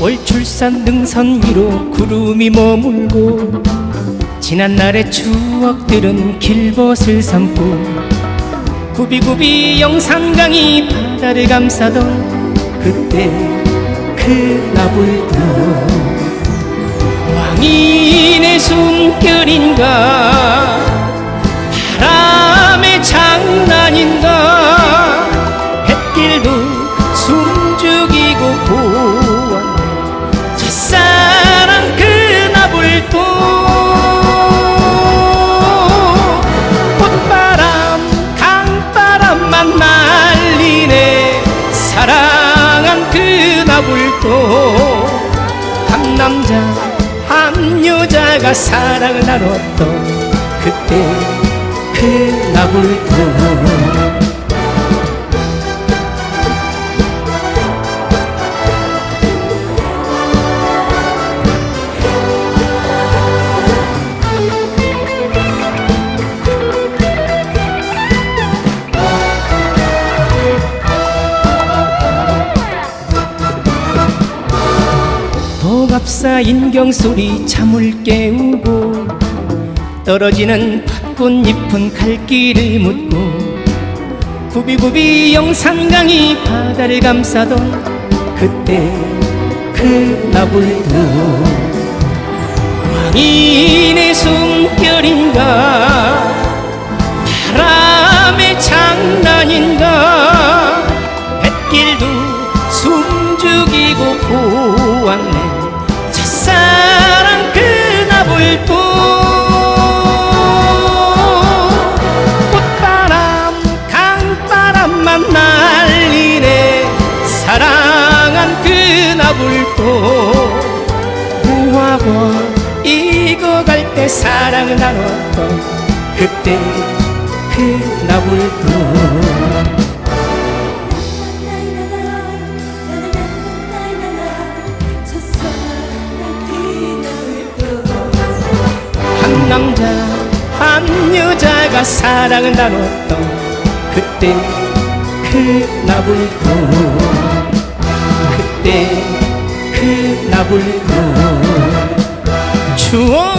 값싼 등선 위로 구름이 머물고 지난날의 추억들은 길벗을 삼고 구비구비 영산강이 바다를 감싸던 그때 그 나불도 왕인의 숨결인가 불도 한 남자 한 여자가 사랑을 나눴던 그때 그 나불도 도갑사 인경소리 잠을 깨우고 떨어지는 벚꽃잎은 갈 길을 묻고 구비구비 영산강이 바다를 감싸던 그때 그 나불도 왕인의 숨결인가? 바람의 장난인가? 햇길도 숨 죽이고 보았네 나불도 무화과 익어갈 때 사랑을 나눴던 그때 그 나불도. 한 남자 한 여자가 사랑을 나눴던 그때 그 나불도. 그때 불도 추억